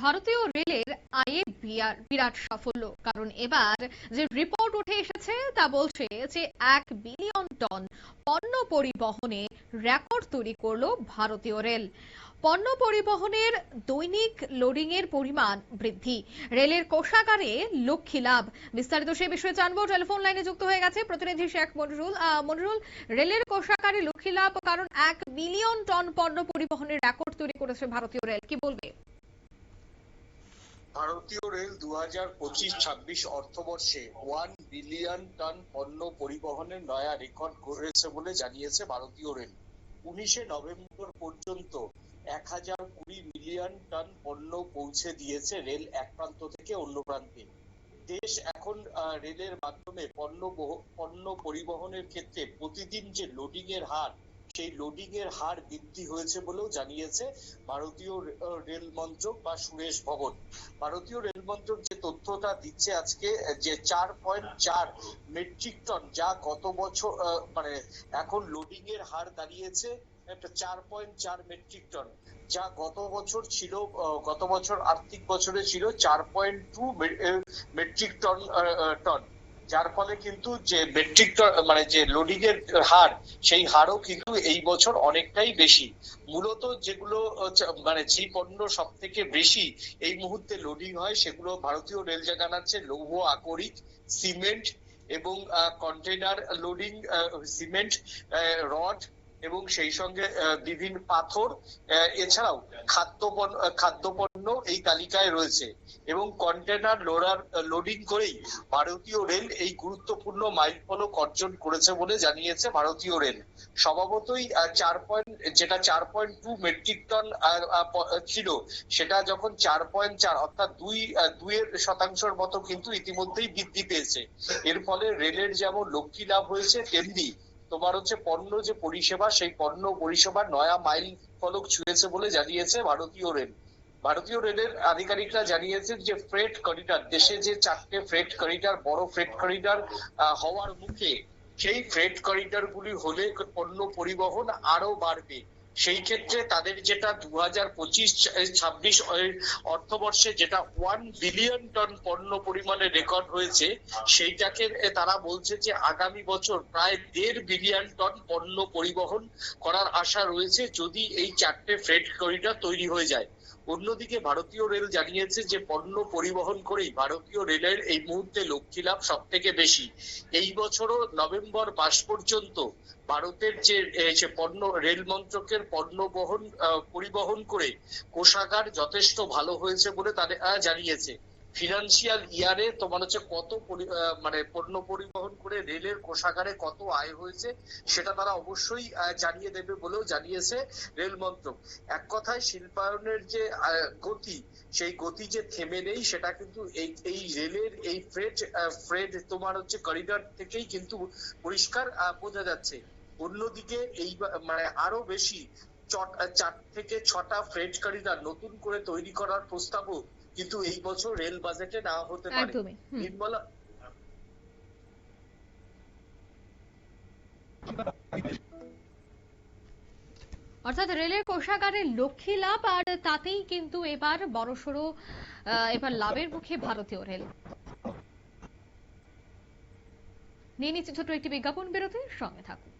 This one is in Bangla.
ভারতীয় রেলের আয়ে বিরাট সাফল্য। কারণ এবার যে রিপোর্ট উঠে এসেছে, তা বলছে যে এক বিলিয়ন টন পণ্য পরিবহনে রেকর্ড তৈরি করল ভারতীয় রেল। পণ্য পরিবহনের দৈনিক লোডিং এর পরিমাণ বৃদ্ধি। রেলের কোষাগারে লক্ষ্মী লাভ। বিস্তারিত সে বিষয়ে জানব। টেলিফোন লাইনে যুক্ত হয়ে গেছে প্রতিনিধি শেখ মনিরুল। মনিরুল, রেলের কোষাগারে লক্ষ্মী লাভ কারণ এক বিলিয়ন টন পণ্য পরিবহনের রেকর্ড তৈরি করেছে ভারতীয় রেল। কি বলবে? ভারতীয় রেল দু হাজার পঁচিশ ছাব্বিশ অর্থবর্ষে ওয়ান বিলিয়ন টন পণ্য পরিবহনের নয়া রেকর্ড করেছে বলে জানিয়েছে ভারতীয় রেল। উনিশে নভেম্বর পর্যন্ত এক হাজার কুড়ি মিলিয়ন টন পণ্য পৌঁছে দিয়েছে রেল এক প্রান্ত থেকে অন্য প্রান্তে। দেশ এখন রেলের মাধ্যমে পণ্য পণ্য পরিবহনের ক্ষেত্রে প্রতিদিন যে লোডিং এর হার সেই লোডিং এর হার বৃদ্ধি হয়েছে বলেও জানিয়েছে ভারতীয় রেল মন্ত্রক বা সুরেশ ভবন। ভারতীয় রেল মন্ত্রক যে তথ্যটা দিচ্ছে আজকে, যে চার পয়েন্ট চার মেট্রিক টন যা গত বছর মানে এখন লোডিং এর হার দাঁড়িয়েছে একটা চার পয়েন্ট চার মেট্রিক টন যা গত বছর ছিল গত বছর আর্থিক বছরে ছিল চার point two metric ton ton যার ফলে কিন্তু যে মেট্রিক মানে যে লোডিং এর হার, সেই হারও কিন্তু এই বছর অনেকটাই বেশি। মূলত যেগুলো মানে যে পণ্য সব থেকে বেশি এই মুহূর্তে লোডিং হয়, সেগুলো ভারতীয় রেল জানাচ্ছে লৌহ, আকরিক, সিমেন্ট এবং কন্টেনার লোডিং সিমেন্ট রড এবং সেই সঙ্গে বিভিন্ন পাথর এছাড়াও খাদ্য পণ্য খাদ্য পণ্য এই তালিকায় রয়েছে এবং কন্টেনার লোডার লোডিং করেই ভারতীয় রেল এই গুরুত্বপূর্ণ মাইল ফলক অর্জন করেছে বলে জানিয়েছে ভারতীয় রেল। স্বভাবতই চার পয়েন্ট, যেটা চার পয়েন্ট টু মেট্রিক টন ছিল, সেটা যখন চার পয়েন্ট চার, অর্থাৎ দুই দুইয়ের শতাংশের মতো কিন্তু ইতিমধ্যেই বৃদ্ধি পেয়েছে। এর ফলে রেলের যেমন লক্ষ্মী লাভ হয়েছে, তেমনি তোমার হচ্ছে পণ্য যে পরিষেবা, সেই পণ্য পরিষেবার নয়া মাইল ফলক ছুঁয়েছে বলে জানিয়েছে ভারতীয় রেল। ভারতীয় রেলের আধিকারিকরা জানিয়েছেন যে ফ্রেট করিডর, দেশে যে চারটে ফ্রেট করিডর, বড় ফ্রেট করিডর হওয়ার মুখে সেই ফ্রেট করিডার গুলি হলে পণ্য পরিবহন আরও বাড়বে। সেই ক্ষেত্রে তাদের যেটা দু হাজার পঁচিশ ছাব্বিশ অর্থবর্ষে যেটা ওয়ান বিলিয়ন টন পণ্য পরিমাণে রেকর্ড হয়েছে, সেইটাকে তারা বলছে যে আগামী বছর প্রায় দেড় বিলিয়ন টন পণ্য পরিবহন করার আশা রয়েছে যদি এই চারটে ফ্রেট করিডর তৈরি হয়ে যায়। অন্যদিকে ভারতীয় রেল জানিয়েছে যে পণ্য পরিবহন করেই ভারতীয় রেলের এই মুহূর্তে লক্ষ্মী লাভ সব থেকে বেশি। এই বছরও নভেম্বর মাস পর্যন্ত ভারতের যে পণ্য, রেল মন্ত্রকের পণ্য বহন পরিবহন করে কোষাগার যথেষ্ট ভালো হয়েছে বলে তারা জানিয়েছে। ফিনান্সিয়াল ইয়ারে তোমার হচ্ছে কত মানে পণ্য পরিবহন করে রেলের কোষাগারে কত আয় হয়েছে, সেটা তারা অবশ্যই জানিয়ে দেবে বলেও জানিয়েছে রেল মন্ত্রক। এক কথায় শিল্পায়নের যে গতি, সেই গতি যে থেমে নেই, সেটা কিন্তু এই এই রেলের এই ফ্রেড ফ্রেড তোমার হচ্ছে করিডর থেকেই কিন্তু পরিষ্কার বোঝা যাচ্ছে। অন্যদিকে এই মানে আরও বেশি চার থেকে ছটা ফ্রেড করিডর নতুন করে তৈরি করার প্রস্তাবও কিন্তু এই বছর রেল বাজেটে না হতে পারে। একদমই নির্মলা অর্থাৎ রেলের কোষাগারে লক্ষ্মী লাভ আর তাতেই কিন্তু এবার বড়সড় আহ, এবার লাভের মুখে ভারতীয় রেল। নিয়ে নিচ্ছে ছোট একটি বিজ্ঞাপন বিরতির সঙ্গে থাকুন।